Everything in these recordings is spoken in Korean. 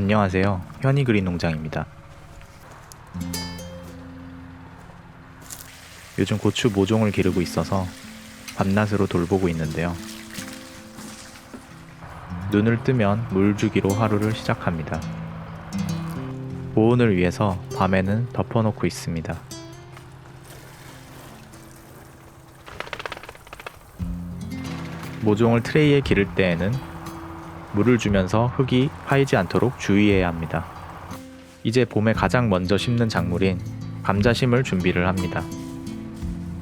안녕하세요. 현이 그린 농장입니다. 요즘 고추 모종을 기르고 있어서 밤낮으로 돌보고 있는데요. 눈을 뜨면 물 주기로 하루를 시작합니다. 보온을 위해서 밤에는 덮어놓고 있습니다. 모종을 트레이에 기를 때에는 물을 주면서 흙이 파이지 않도록 주의해야 합니다. 이제 봄에 가장 먼저 심는 작물인 감자 심을 준비를 합니다.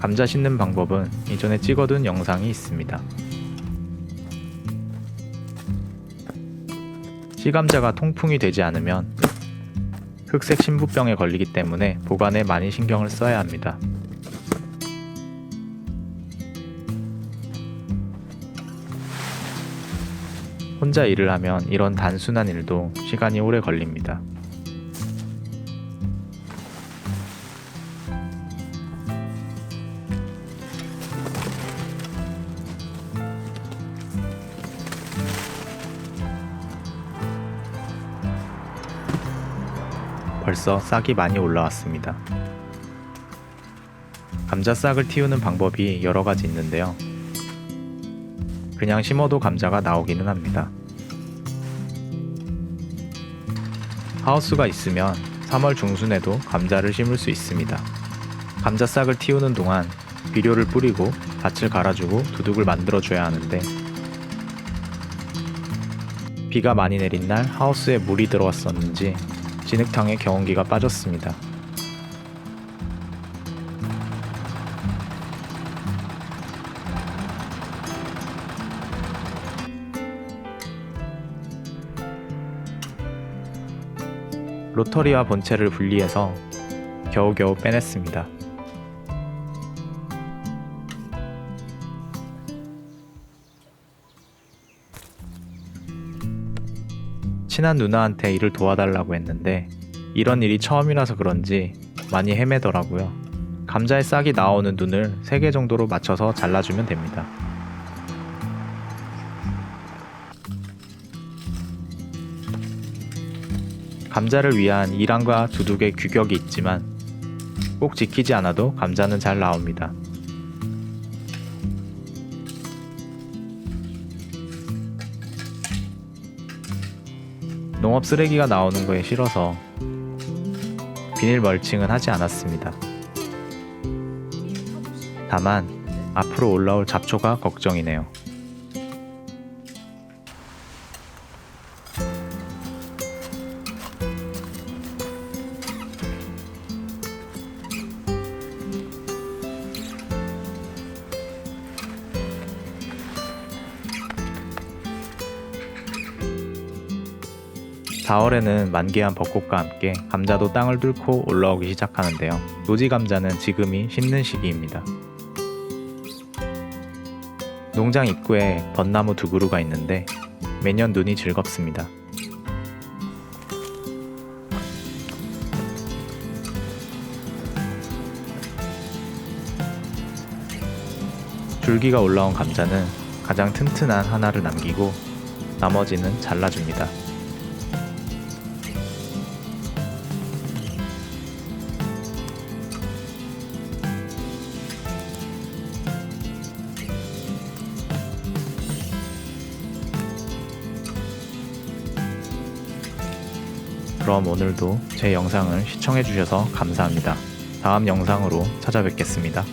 감자 심는 방법은 이전에 찍어둔 영상이 있습니다. 씨감자가 통풍이 되지 않으면 흑색 신부병에 걸리기 때문에 보관에 많이 신경을 써야 합니다. 혼자 일을 하면 이런 단순한 일도 시간이 오래 걸립니다. 벌써 싹이 많이 올라왔습니다. 감자 싹을 틔우는 방법이 여러 가지 있는데요. 그냥 심어도 감자가 나오기는 합니다. 하우스가 있으면 3월 중순에도 감자를 심을 수 있습니다. 감자 싹을 틔우는 동안 비료를 뿌리고 밭을 갈아주고 두둑을 만들어줘야 하는데 비가 많이 내린 날 하우스에 물이 들어왔었는지 진흙탕에 경운기가 빠졌습니다. 로터리와 본체를 분리해서 겨우겨우 빼냈습니다. 친한 누나한테 일을 도와달라고 했는데 이런 일이 처음이라서 그런지 많이 헤매더라고요. 감자에 싹이 나오는 눈을 3개 정도로 맞춰서 잘라주면 됩니다. 감자를 위한 이랑과 두둑의 규격이 있지만 꼭 지키지 않아도 감자는 잘 나옵니다. 농업 쓰레기가 나오는 거에 싫어서 비닐 멀칭은 하지 않았습니다. 다만 앞으로 올라올 잡초가 걱정이네요. (4월에는) 만개한 벚꽃과 함께 감자도 땅을 뚫고 올라오기 시작하는데요. 노지 감자는 지금이 심는 시기입니다. 농장 입구에 벚나무 두 그루가 있는데 매년 눈이 즐겁습니다. 줄기가 올라온 감자는 가장 튼튼한 하나를 남기고 나머지는 잘라줍니다. 그럼 오늘도 제 영상을 시청해주셔서 감사합니다. 다음 영상으로 찾아뵙겠습니다.